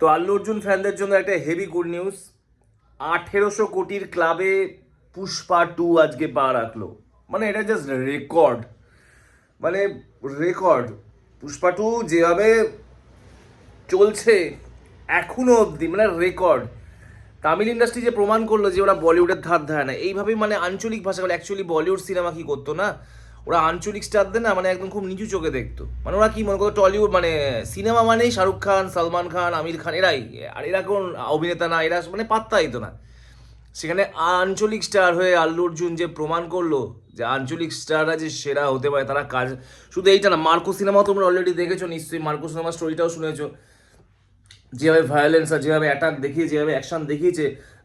তো আল্লু অর্জুন ফ্যানদের জন্য একটা হেভি গুড নিউজ আঠেরোশো কোটির ক্লাবে পুষ্পা টু আজকে পা রাখল। মানে এটা জাস্ট রেকর্ড মানে রেকর্ড পুষ্পা টু যেভাবে চলছে এখনও অবধি মানে রেকর্ড তামিল ইন্ডাস্ট্রি যে প্রমাণ করল যে ওরা বলিউডের ধার ধায় না, এইভাবেই মানে আঞ্চলিক ভাষাগুলো অ্যাকচুয়ালি বলিউড সিনেমা কি করতো না? ওরা আঞ্চলিক স্টারদের না মানে একদম খুব নিচু চোখে দেখতো। মানে ওরা কি মনে করতো, টলিউড মানে সিনেমা মানেই শাহরুখ খান, সালমান খান, আমির খান, এরাই। আর এরা কোন অভিনেতা না, এরা মানে পাত্তা তো না। সেখানে আঞ্চলিক স্টার হয়ে আল্লু অর্জুন যে প্রমাণ করল যে আঞ্চলিক স্টাররা যে সেরা হতে পারে, তারা কাজ শুধু এইটা না, মার্কো সিনেমা তোমরা অলরেডি দেখেছ নিশ্চয়ই, মার্কো সিনেমার স্টোরিটাও শুনেছো। যেভাবে ভায়োলেন্স আর যেভাবে অ্যাটাক দেখিয়ে, যেভাবে অ্যাকশন দেখিয়েছে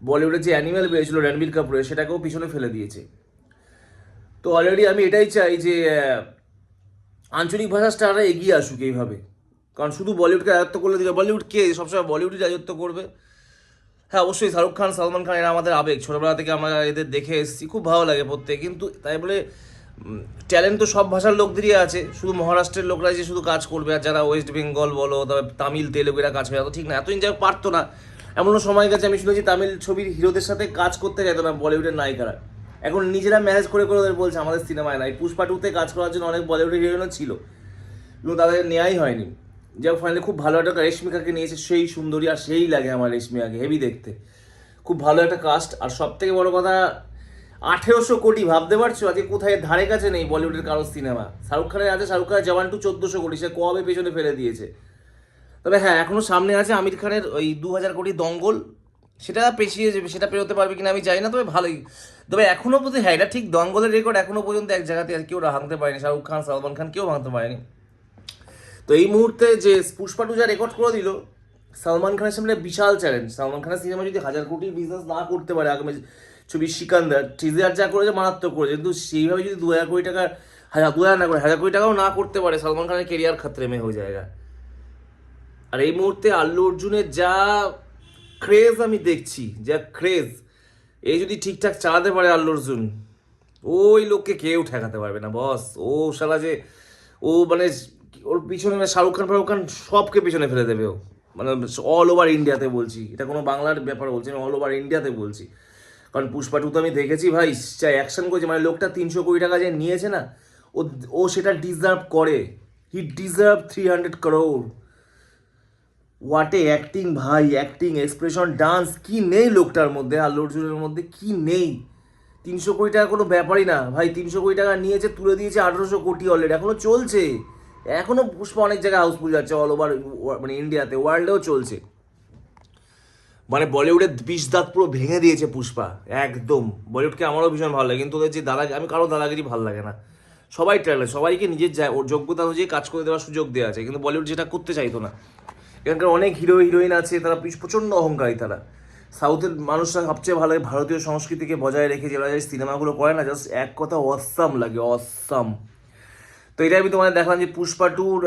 বলিউডের যে অ্যানিমেল বেরিয়েছিল রণবীর কাপুরের, সেটাকেও পিছনে ফেলে দিয়েছে। তো অলরেডি আমি এটাই চাই যে আঞ্চলিক ভাষার স্টাররা এগিয়ে আসুক এইভাবে। কারণ শুধু বলিউডকে রাজত্ব করলে দিকে বলিউড কে? সবসময় বলিউডই রাজত্ব করবে। হ্যাঁ অবশ্যই শাহরুখ খান, সালমান খান, এরা আমাদের আবেগ। ছোটোবেলা থেকে আমরা এদের দেখে এসেছি, খুব ভালো লাগে প্রত্যেক কিন্তু তাই বলে ট্যালেন্ট তো সব ভাষার লোকদেরই আছে। শুধু মহারাষ্ট্রের লোকরা যে শুধু কাজ করবে, আর যারা ওয়েস্ট বেঙ্গল বলো তবে তামিল তেলেগু এরা কাজ করে এত ঠিক না। এতদিন হোক পারতো না। এমনও সময় গেছে, আমি শুনেছি তামিল ছবির হিরোদের সাথে কাজ করতে চাইতো না বলিউডের নায়িকারা। এখন নিজেরা ম্যানেজ করে করে ওদের বলছে আমাদের সিনেমায় নাই। পুষ্পা টুতে কাজ করার জন্য অনেক বলিউডের হিরোইনও ছিল। কিন্তু তাদের নেওয়াই হয়নি। যাই ফাইনালি খুব ভালো একটা রেশমিকাকে নিয়েছে, সেই সুন্দরী আর সেই লাগে আমার রেশমিকাকে হেভি দেখতে। খুব ভালো একটা কাস্ট আর সব থেকে বড় কথা, আঠেরোশো কোটি, ভাবতে পারছ? আজকে কোথায় ধারে কাছে নেই বলিউডের কারও সিনেমা শাহরুখ খানের আছে, শাহরুখ খানের জওয়ান টু চোদ্দোশো কোটি, সে কবে পেছনে ফেলে দিয়েছে? তবে হ্যাঁ এখনও সামনে আছে আমির খানের ওই দু হাজার কোটি দঙ্গল। সেটা পেছিয়ে যাবে, সেটা পেরোতে পারবে কিনা আমি জানি না, তবে ভালোই। তবে এখনও পর্যন্ত হ্যাঁ এটা ঠিক দঙ্গলের রেকর্ড এখনও পর্যন্ত এক জায়গাতে আর কেউ ভাঙতে পারেনি। শাহরুখ খান, সালমান খান কেউ ভাঙতে পারেনি। তো এই মুহূর্তে যে পুষ্পা টু যা রেকর্ড করে দিল, সালমান খানের সামনে বিশাল চ্যালেঞ্জ সালমান খানের সিনেমা যদি হাজার কোটি বিজনেস না করতে পারে আগামী ছবি সিকান্দার টিজার যা করেছে মারাত্মক করেছে। কিন্তু সেইভাবে যদি দু হাজার কোটি টাকার হাজার দু হাজার না করে, হাজার কোটি টাকাও না করতে পারে, সালমান খানের কেরিয়ার খাতরে মেয়ে হয়ে জায়গা আর এই মুহূর্তে আল্লু অর্জুনের যা ক্রেজ আমি দেখছি, যা ক্রেজ এই যদি ঠিকঠাক চালাতে পারে আল্লু অর্জুন, ওই লোককে কেউ ঠেকাতে পারবে না, বস। ও সারা যে, ও মানে ওর পিছনে মানে শাহরুখ খান ফারুক খান সবকে পিছনে ফেলে দেবে ও। মানে অল ওভার ইন্ডিয়াতে বলছি। এটা কোনো বাংলার ব্যাপার বলছি আমি অল ওভার ইন্ডিয়াতে বলছি। কারণ পুষ্পা টু তো আমি দেখেছি ভাই, যা অ্যাকশন করেছে মানে লোকটা তিনশো কোটি টাকা যে নিয়েছে না, ও ও সেটা ডিজার্ভ করে। He deserve three hundred crore what a acting ভাই অ্যাক্টিং এক্সপ্রেশন ডান্স কি নেই লোকটার মধ্যে? আল্লু অর্জুনের মধ্যে কি নেই? তিনশো কোটি টাকা কোনো ব্যাপারই না। ভাই, তিনশো কোটি টাকা নিয়েছে, তুলে দিয়েছে আঠেরোশো কোটি অলরেডি এখনও চলছে। এখনও পুষ্পা অনেক জায়গায় হাউসফুল যাচ্ছে অল ওভার মানে ইন্ডিয়াতে ওয়ার্ল্ডেও চলছে। মানে বলিউডের বিষ দাঁত পুরো ভেঙে দিয়েছে পুষ্পা। একদম। বলিউডকে আমারও ভীষণ ভালো লাগে, কিন্তু ওদের যে দাদা, আমি কারও দাদাগিরি ভালো লাগে না। সবাই ট্রেলার সবাইকে নিজের যোগ্যতা অনুযায়ী কাজ করে দেওয়ার সুযোগ দেওয়া আছে। কিন্তু বলিউড যেটা করতে চাইতো না এখানকার অনেক হিরো হিরোইন আছে, তারা প্রচণ্ড অহংকারী তারা। সাউথের মানুষরা সবচেয়ে ভালো ভারতীয় সংস্কৃতিকে বজায় রেখে যেগুলো যে সিনেমাগুলো করে না জাস্ট এক কথা অসাম লাগে অসাম তো এটা আমি তোমাদের দেখলাম যে পুষ্পা টুর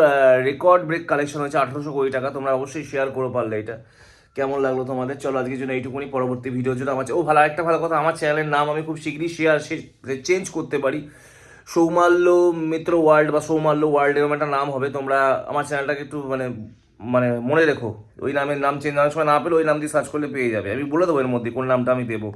রেকর্ড ব্রেক কালেকশন হয়েছে আঠারোশো কোটি টাকা, তোমরা অবশ্যই শেয়ার করো পারলে এটা। কেমন লাগল তোমাদের? চলো, আজকের জন্য এইটুকুনি, পরবর্তী ভিডিওর জন্য আমার ও, ভালো একটা ভালো কথা, আমার চ্যানেলের নাম আমি খুব শীঘ্রই শেয়ার সে চেঞ্জ করতে পারি। সৌমাল্য মিত্র ওয়ার্ল্ড বা সৌমাল্য ওয়ার্ল্ড এরকম একটা নাম হবে, তোমরা আমার চ্যানেলটাকে একটু মানে মানে মনে রেখো, ওই নামের নাম চেঞ্জ অনেক সময় না পেলে ওই নাম দিয়ে সার্চ করলে পেয়ে যাবে। আমি বলে দেবো এর মধ্যে কোন নামটা আমি দেবো।